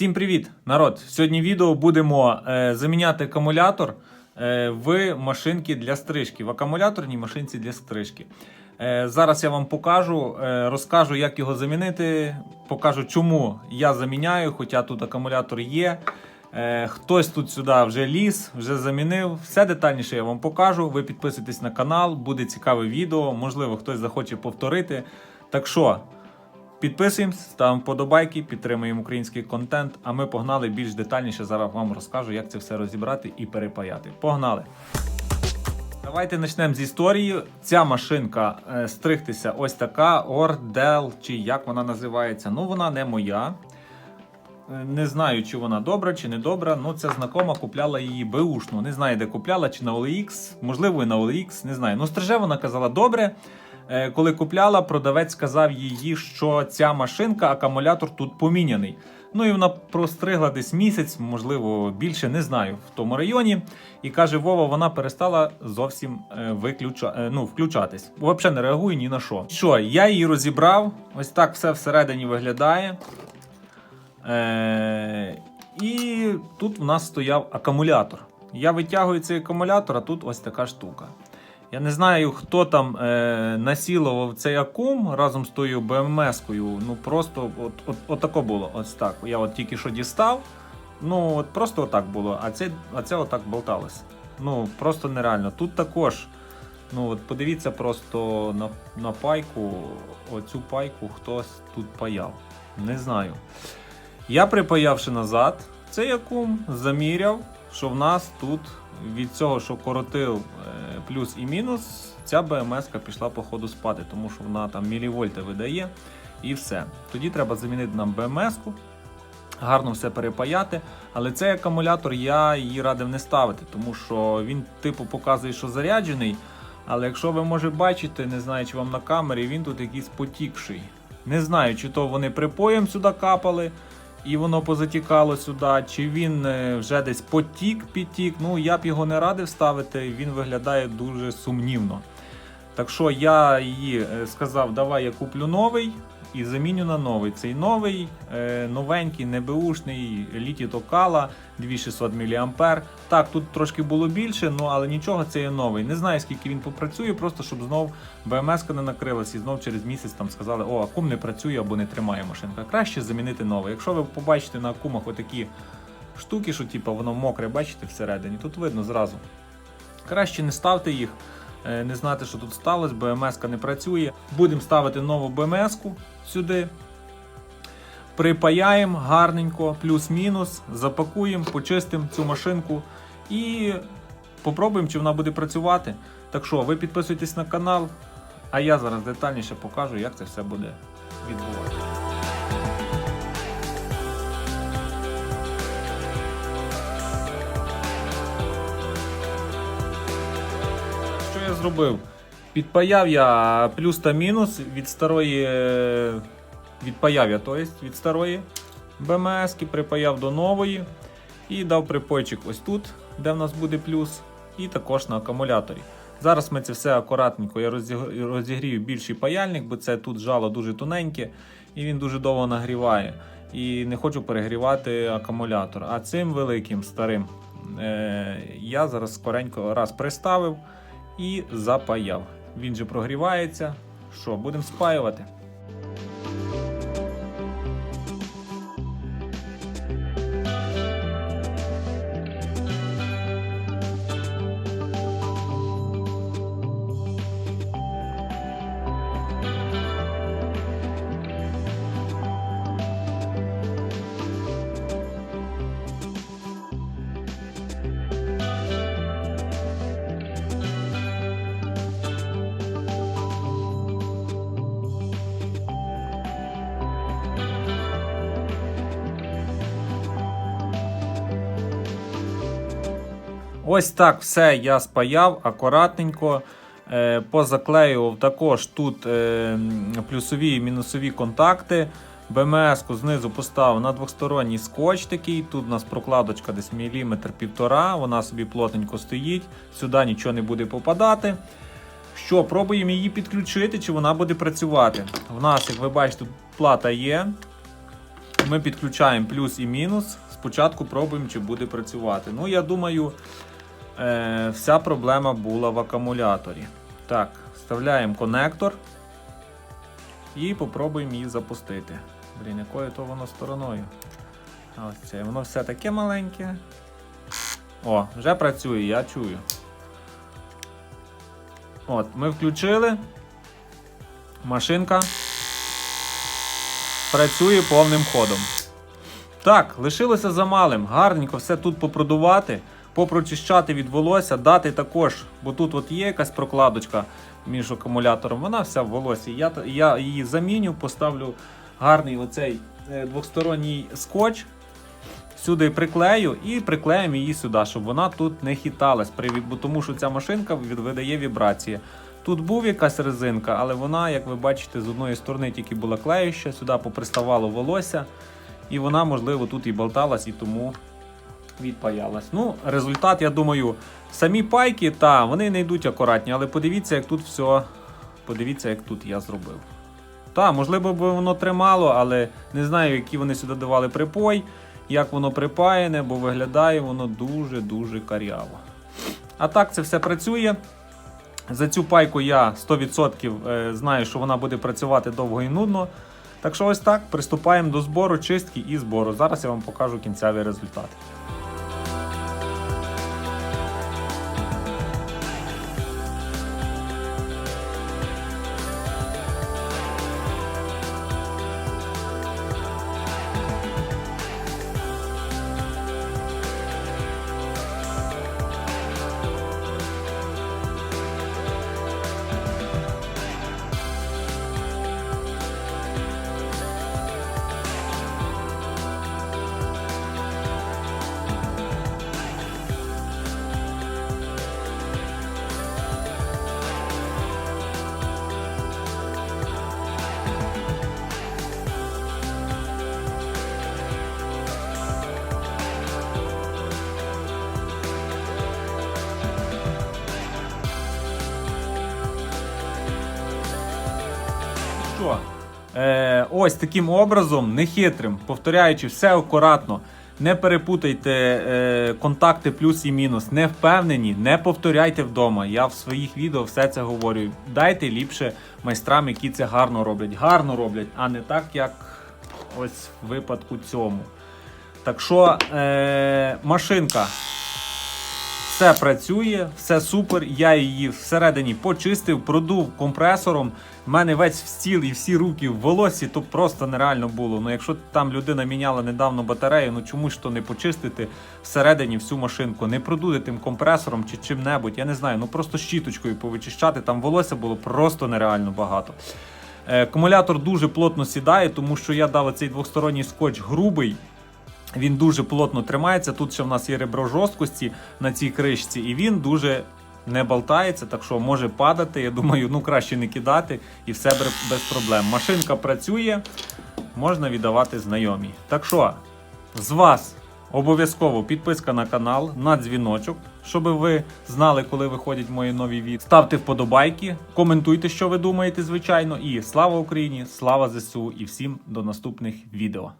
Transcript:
Всім привіт, народ! Сьогодні відео будемо е, заміняти акумулятор е, в машинці для стрижки, в акумуляторній машинці для стрижки. Е, зараз я вам покажу, е, розкажу, як його замінити, покажу, чому я заміняю, хоча тут акумулятор є. Е, хтось тут сюди вже ліз, вже замінив. Все детальніше я вам покажу. Ви підписуйтесь на канал, буде цікаве відео. Можливо, хтось захоче повторити. Так що. Підписуємось, ставимо подобайки, підтримуємо український контент. А ми погнали більш детальніше. Зараз вам розкажу, як це все розібрати і перепаяти. Погнали! Давайте почнемо з історії. Ця машинка е, стригтися ось така Ордел, чи як вона називається. Ну, вона не моя. Е, Не знаю, чи вона добра, чи не добра. Ну, ця знакома купляла її беушну. Не знаю, де купляла, чи на OLX, можливо, і на OLX, не знаю. Ну, стриже вона казала добре. Е, Коли купляла, продавець сказав їй, що ця машинка, акумулятор тут поміняний. Ну і вона простригла десь місяць, можливо, більше, не знаю, в тому районі. І каже, Вова, вона перестала зовсім е, виключа... е, ну, включатись. Взагалі не реагує ні на що. Що, я її розібрав. Ось так все всередині виглядає. Е, і тут в нас стояв акумулятор. Я витягую цей акумулятор, а тут ось така штука. Я не знаю, хто там е, насілував цей акум разом з тою БМС-кою. Ну просто от, от, от тако було. Ось так. Я от тільки що дістав. Ну, от просто отак було, а це, а це отак болталось. Ну, просто нереально. Тут також. Ну, от подивіться просто на, на пайку, оцю пайку хтось тут паяв. Не знаю. Я припаявши назад цей акум, заміряв, що в нас тут від цього, що коротив е, плюс і мінус, ця БМС пішла по ходу спати, тому що вона там мілівольти видає і все. Тоді треба замінити нам БМС-ку, гарно все перепаяти. Але цей акумулятор я її радив не ставити, тому що він типу показує, що заряджений. Але якщо ви може бачите, не знаю, чи вам на камері, він тут якийсь потікший. Не знаю, чи то вони припоєм сюди капали, і воно позатікало сюди, чи він е, вже десь потік підтік. Ну я б його не радив ставити, він виглядає дуже сумнівно. Так що я її е, сказав, давай я куплю новий і заміню на новий. Цей новий, е, новенький, небеушний, літі Токала 2600 мА. Так, тут трошки було більше, ну але нічого, це є новий. Не знаю, скільки він попрацює, просто щоб знов БМС не накрилась і знов через місяць там сказали, о, акум не працює або не тримає машинка. Краще замінити новий. Якщо ви побачите на акумах отакі штуки, що типу, воно мокре, бачите всередині, тут видно зразу. Краще не ставте їх, не знати, що тут сталося, БМС не працює. Будемо ставити нову БМС сюди. Припаяємо гарненько, плюс-мінус, запакуємо, почистимо цю машинку і попробуємо, чи вона буде працювати. Так що, ви підписуйтесь на канал, а я зараз детальніше покажу, як це все буде відбуватися. Зробив? Підпаяв я плюс та мінус від старої. е, Відпаяв я, тобто, від старої БМС, припаяв до нової і дав припойчик ось тут, де в нас буде плюс, і також на акумуляторі. Зараз ми це все акуратненько. Я розіг- розігрію більший паяльник, бо це тут жало дуже тоненьке і він дуже довго нагріває. І не хочу перегрівати акумулятор. А цим великим старим е- я зараз скоренько раз приставив і запаяв. Він же прогрівається. Що, будемо спаювати? Ось так все я спаяв акуратненько. Е, позаклеював також тут е, плюсові і мінусові контакти. БМС-ку знизу поставив на двосторонній скотч такий. Тут у нас прокладочка десь міліметр півтора, вона собі плотненько стоїть, сюди нічого не буде попадати. Що, пробуємо її підключити, чи вона буде працювати. В нас, як ви бачите, плата є. ми підключаємо плюс і мінус. Спочатку пробуємо, чи буде працювати. Ну, я думаю, е, вся проблема була в акумуляторі. Так, вставляємо конектор і попробуємо її запустити. Блін, якою то воно стороною. Ось це. Воно все таке маленьке. О, вже працює, я чую. От, ми включили. Машинка працює повним ходом. Так, лишилося за малим. Гарненько все тут попродувати, попрочищати від волосся, дати також, бо тут от є якась прокладочка між акумулятором, вона вся в волосі. Я, я її заміню, поставлю гарний оцей е, двосторонній скотч. Сюди приклею і приклеїмо її сюди, щоб вона тут не хиталась, бо тому що ця машинка видає вібрації. Тут був якась резинка, але вона, як ви бачите, з одної сторони тільки була клеюща, сюди поприставало волосся, і вона, можливо, тут і болталась, і тому відпаялась. Ну, результат, я думаю, самі пайки, та, вони не йдуть акуратні, але подивіться, як тут все. Подивіться, як тут я зробив. Та, можливо, би воно тримало, але не знаю, які вони сюди давали припой, як воно припаяне, бо виглядає воно дуже-дуже каряво. А так це все працює. За цю пайку я 100% е, знаю, що вона буде працювати довго і нудно. Так що ось так, приступаємо до збору, чистки і збору. Зараз я вам покажу кінцевий результат. Що? Е, ось таким образом, нехитрим, повторяючи все акуратно. Не перепутайте е, контакти плюс і мінус. Не впевнені, не повторяйте вдома. Я в своїх відео все це говорю. Дайте ліпше майстрам, які це гарно роблять. Гарно роблять, а не так, як ось в випадку цьому. Так що е, машинка все працює, все супер. Я її всередині почистив, продув компресором. У мене весь стіл і всі руки в волосі, то просто нереально було. Ну, якщо там людина міняла недавно батарею, ну чому ж то не почистити всередині всю машинку, не продути тим компресором чи чим-небудь, я не знаю, ну просто щіточкою повичищати. Там волосся було просто нереально багато. Е, Акумулятор дуже плотно сідає, тому що я дав цей двосторонній скотч грубий. Він дуже плотно тримається. Тут ще в нас є ребро жорсткості на цій кришці, і він дуже не болтається, так що може падати. Я думаю, ну краще не кидати і все без проблем. Машинка працює, можна віддавати знайомі. Так що з вас обов'язково підписка на канал, на дзвіночок, щоб ви знали, коли виходять мої нові відео. Ставте вподобайки, коментуйте, що ви думаєте, звичайно. І слава Україні, слава ЗСУ і всім до наступних відео.